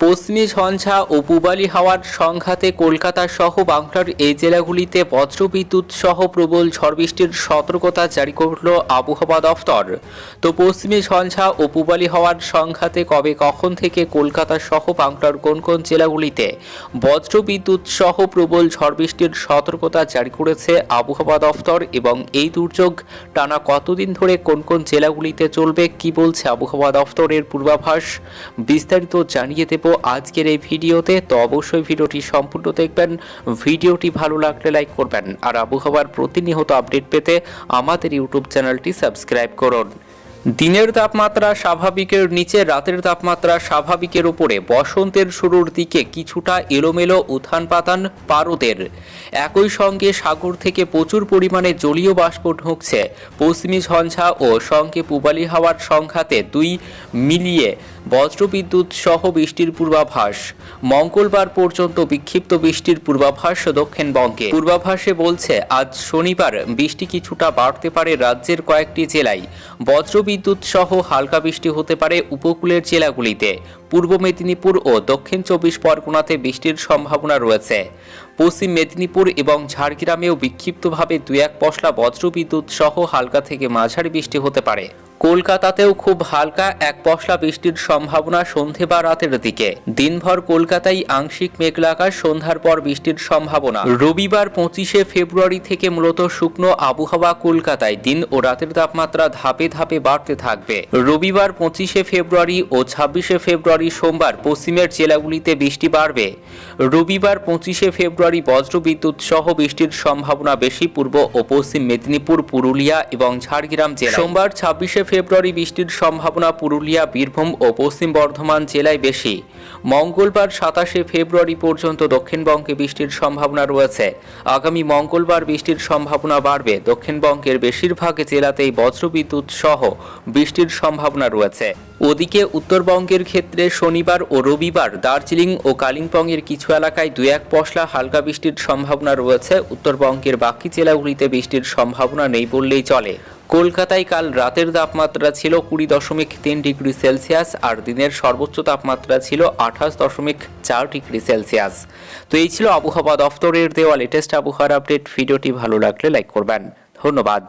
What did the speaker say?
পশ্চিমী ঝঞ্ঝা ও পূবালি হাওয়ার সংঘাতে কলকাতা সহ বাংলার এই জেলাগুলিতে বজ্রবিদ্যুৎ সহ প্রবল ঝড় বৃষ্টির সতর্কতা জারি করল আবহাওয়া দফতর। তো পশ্চিমী ঝঞ্ঝা ও পূবালি হাওয়ার সংঘাতে কবে কখন থেকে কলকাতা সহ বাংলার কোন কোন জেলাগুলিতে বজ্রবিদ্যুৎ সহ প্রবল ঝড় বৃষ্টির সতর্কতা জারি করেছে আবহাওয়া দফতর এবং এই দুর্যোগ টানা কতদিন ধরে কোন কোন জেলাগুলিতে চলবে, কি বলছে আবহাওয়া দফতরের পূর্বাভাস? বিস্তারিত জানিয়ে দেব আজকের এই ভিডিওতে, তো অবশ্যই ভিডিওটি সম্পূর্ণ দেখবেন। ভিডিওটি ভালো লাগলে লাইক করবেন। আর আবহাওয়ার প্রতিনিয়ত আপডেট পেতে আমাদের ইউটিউব চ্যানেলটি সাবস্ক্রাইব করুন। দিনের তাপমাত্রা স্বাভাবিকের নিচে, রাতের তাপমাত্রা স্বাভাবিকের উপরে। বসন্তের শুরুর দিকে কিছুটা এলোমেলো উত্থান পাতান পারদের। একই সঙ্গে সাগর থেকে প্রচুর পরিমাণে জলীয় বাষ্প ঢুকছে। পশ্চিমী ঝঞ্ঝা ও সঙ্গে পূবালি হাওয়ার সংঘাতে দুই মিলিয়ে বজ্রবিদ্যুৎ সহ বৃষ্টির পূর্বাভাস। মঙ্গলবার পর্যন্ত বিক্ষিপ্ত বৃষ্টির পূর্বাভাস দক্ষিণবঙ্গে। পূর্বাভাসে বলছে, আজ শনিবার বৃষ্টি কিছুটা বাড়তে পারে রাজ্যের কয়েকটি জেলায়। বজ্রবিদ্যুৎ সহ হালকা বৃষ্টি হতে পারে উপকূলের জেলাগুলিতে। পূর্ব মেদিনীপুর ও দক্ষিণ চব্বিশ পরগনাতে বৃষ্টির সম্ভাবনা রয়েছে। পশ্চিম মেদিনীপুর এবং ঝাড়গ্রামেও বিক্ষিপ্তভাবে দু এক পশলা বজ্রবিদ্যুৎ সহ হালকা থেকে মাঝারি বৃষ্টি হতে পারে। কলকাতাতেও খুব হালকা এক পশলা বৃষ্টির সম্ভাবনা সন্ধে বা রাতের দিকে। দিনভর কলকাতায় আংশিক মেঘলা আকাশ, সন্ধ্যার পর বৃষ্টির সম্ভাবনা। রবিবার পঁচিশে ফেব্রুয়ারি থেকে মূলত শুকনো আবহাওয়া কলকাতায়। দিন ও রাতের তাপমাত্রা ধাপে ধাপে বাড়তে থাকবে। রবিবার পঁচিশে ফেব্রুয়ারি ও ছাব্বিশে ফেব্রুয়ারি সোমবার পশ্চিমের জেলাগুলিতে বৃষ্টি বাড়বে। রবিবার পঁচিশে ফেব্রুয়ারি বজ্রবিদ্যুৎ সহ বৃষ্টির সম্ভাবনা বেশি পূর্ব ও পশ্চিম মেদিনীপুর, পুরুলিয়া এবং ঝাড়গ্রাম জেলা সোমবার ছাব্বিশে ফেব্রুয়ারি বৃষ্টির সম্ভাবনা পুরুলিয়া, বীরভূম ও পশ্চিম বর্ধমান জেলায় বেশি। মঙ্গলবার সাতাশে ফেব্রুয়ারি পর্যন্ত দক্ষিণবঙ্গে বৃষ্টির সম্ভাবনা রয়েছে। আগামী মঙ্গলবার বৃষ্টির সম্ভাবনা বাড়বে। দক্ষিণবঙ্গের বেশিরভাগ জেলাতেই বজ্রবিদ্যুৎ সহ বৃষ্টির সম্ভাবনা রয়েছে। ওদিকে উত্তরবঙ্গের ক্ষেত্রে শনিবার ও রবিবার দার্জিলিং ও কালিম্পংয়ের কিছু এলাকায় দু এক পশলা হালকা বৃষ্টির সম্ভাবনা রয়েছে। উত্তরবঙ্গের বাকি জেলাগুলিতে বৃষ্টির সম্ভাবনা নেই বললেই চলে। কলকাতায় কাল রাতের তাপমাত্রা ছিল কুড়ি দশমিক তিন ডিগ্রি সেলসিয়াস আর দিনের সর্বোচ্চ তাপমাত্রা ছিল আঠাশ দশমিক চার ডিগ্রি সেলসিয়াস। তো এই ছিল আবহাওয়া দফতরের দেওয়া লেটেস্ট আবহাওয়ার আপডেট ভিডিওটি ভালো লাগলে লাইক করবেন। ধন্যবাদ।